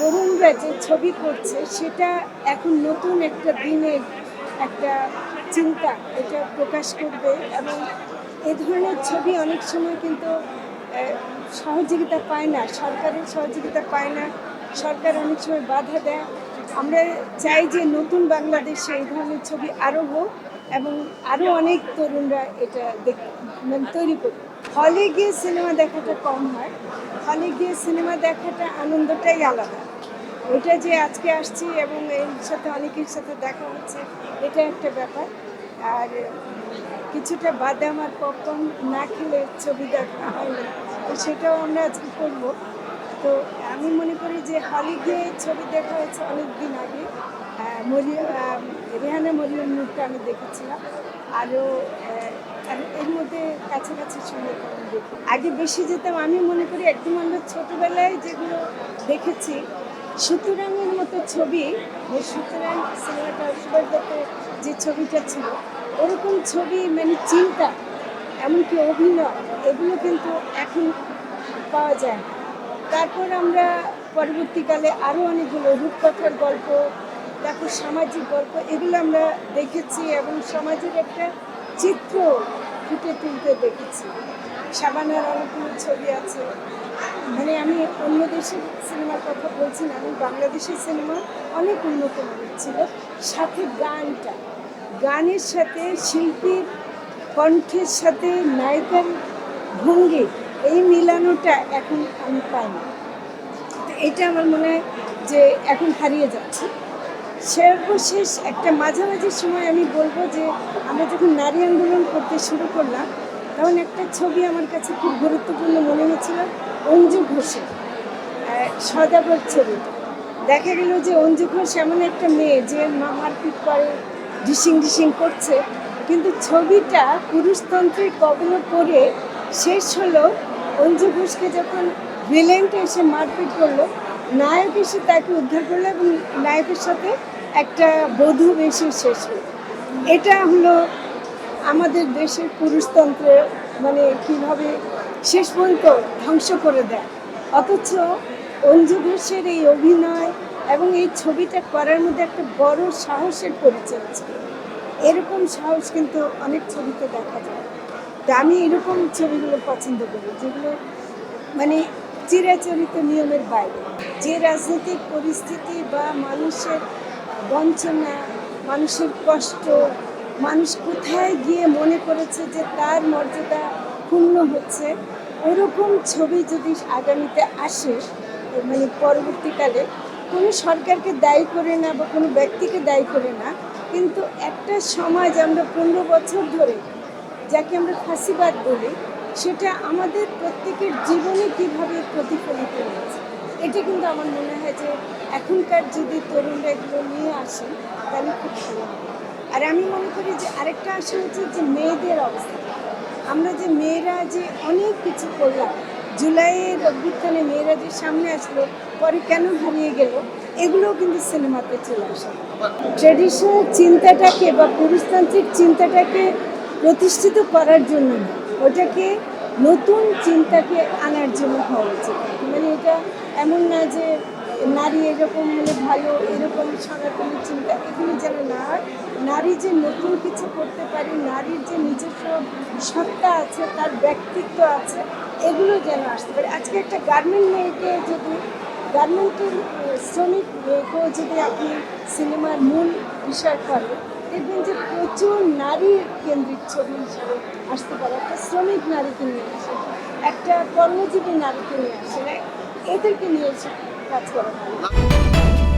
তরুণরা যে ছবি করছে, সেটা এখন নতুন একটা দিনের একটা চিন্তা এটা প্রকাশ করবে এবং এ ধরনের ছবি অনেক সময় কিন্তু সহযোগিতা পায় না, সরকারের সহযোগিতা পায় না, সরকার অনেক সময় বাধা দেয়। আমরা চাই যে নতুন বাংলাদেশে এই ধরনের ছবি আরও হোক এবং আরও অনেক তরুণরা এটা দেখ মানে তৈরি করুক। হলে গিয়ে সিনেমা দেখাটা কম হয়, হলে গিয়ে সিনেমা দেখাটা আনন্দটাই আলাদা। ওইটা যে আজকে আসছি এবং এর সাথে অনেকের সাথে দেখা হচ্ছে এটা একটা ব্যাপার। আর কিছুটা বাদাম আর পপকর্ন না খেলে ছবি দেখা হয় না তো সেটাও আমরা আজকে করব। তো আমি মনে করি যে হলে গিয়ে ছবি দেখা হয়েছে অনেক দিন আগে। আহ, রেহানা মরিয়ম মুখটা আমি দেখেছিলাম। আরও এর মধ্যে কাছাকাছি দেখি। আগে বেশি যেতাম আমি মনে করি একদম আমরা ছোটোবেলায় যেগুলো দেখেছি সুতরাংয়ের মতো ছবি সুতরাং সিনেমাটা সুবাইদাতে যে ছবিটা ছিল, ওরকম ছবি মানে চিন্তা, এমনকি অভিনয়, এগুলো কিন্তু এখন পাওয়া যায় তারপর আমরা পরবর্তীকালে আরও অনেকগুলো রূপকথার গল্প, তারপর সামাজিক গল্প, এগুলো আমরা দেখেছি এবং সমাজের একটা চিত্র ফুটে তুলতে দেখেছি। সাবানার অনেকগুলো ছবি আছে মানে আমি অন্য দেশের সিনেমার কথা বলছি না, আমি বাংলাদেশের সিনেমা অনেক উন্নত মানের ছিল। সাথে গানটা, গানের সাথে শিল্পীর কণ্ঠের সাথে নায়িকার ভঙ্গি, এই মিলানোটা এখন আমি পাই না তো এটা আমার মনে হয় যে এখন হারিয়ে যাচ্ছে। সর্বশেষ একটা মাঝামাঝি সময় আমি বলব যে আমরা যখন নারী আন্দোলন করতে শুরু করলাম তখন একটা ছবি আমার কাছে খুব গুরুত্বপূর্ণ মনে হয়েছিল অঞ্জু ঘোষের আহ, সদাগর ছবিটা দেখা গেল যে অঞ্জু ঘোষ এমন একটা মেয়ে যে মারপিট করে ডিসিং ডিসিং করছে কিন্তু ছবিটা পুরুষতন্ত্রের কবলে পড়ে শেষ হলো অঞ্জু ঘোষকে যখন ভিলেন্ট এসে মারপিট করল নায়ক এসে তাকে উদ্ধার করল এবং নায়কের সাথে একটা বধূ বেশি শেষ হলো। এটা হলো আমাদের দেশের পুরুষতন্ত্রের মানে কীভাবে শেষ পর্যন্ত ধ্বংস করে দেয়। অথচ অঞ্জু ঘোষের এই অভিনয় এবং এই ছবিটা করার মধ্যে একটা বড় সাহসের পরিচয় ছিল এরকম সাহস কিন্তু অনেক ছবিতে দেখা যায়। তা আমি এরকম ছবিগুলো পছন্দ করি যেগুলো মানে চিরাচরিত নিয়মের বাইরে। যে রাজনৈতিক পরিস্থিতি বা মানুষের বঞ্চনা, মানুষের কষ্ট মানুষ কোথায় গিয়ে মনে করেছে যে তার মর্যাদা ক্ষুণ্ণ হচ্ছে? ওরকম ছবি যদি আগামীতে আসে মানে পরবর্তীকালে, কোনো সরকারকে দায়ী করে না বা কোনো ব্যক্তিকে দায়ী করে না, কিন্তু একটা সমাজ আমরা পনেরো বছর ধরে যাকে আমরা ফাঁসিবাদ বলি, সেটা আমাদের প্রত্যেকের জীবনে কীভাবে প্রতিফলিত হয়েছে? এটা কিন্তু আমার মনে হয় যে এখনকার যদি তরুণরা এগুলো নিয়ে আসেন, তাহলে খুব ভালো হবে। আর আমি মনে করি যে আরেকটা আসা হচ্ছে যে মেয়েদের অবস্থা। আমরা যে মেয়েরা যে অনেক কিছু করলাম, জুলাইয়ের অভ্যুত্থানে মেয়েরা যে সামনে আসলো, পরে কেন হারিয়ে গেল, এগুলোও কিন্তু সিনেমাতে চলে আসে। ট্রেডিশনাল চিন্তাটাকে বা পুরুষতান্ত্রিক চিন্তাটাকে প্রতিষ্ঠিত করার জন্য ওটাকে নতুন চিন্তাকে আনার জন্য হওয়া উচিত। মানে এটা এমন না যে নারী এরকম হলে ভালো, এরকম সনাতনী চিন্তা। নারী যে নতুন কিছু করতে পারি, নারীর যে নিজস্ব সত্তা আছে, তার ব্যক্তিত্ব আছে, এগুলো যেন আসতে পারে। আজকে একটা গার্মেন্ট মেয়েকে যদি গার্মেন্টের শ্রমিক মেয়েকেও যদি আপনি সিনেমার মূল বিষয় করেন, দেখবেন যে প্রচুর নারী কেন্দ্রিক ছবি হিসেবে আসতে পারে। একটা শ্রমিক নারীকে নিয়ে আসে, একটা কর্মজীবী নারীকে নিয়ে আসে, এদেরকে নিয়ে এসে কাজ করা ভালো।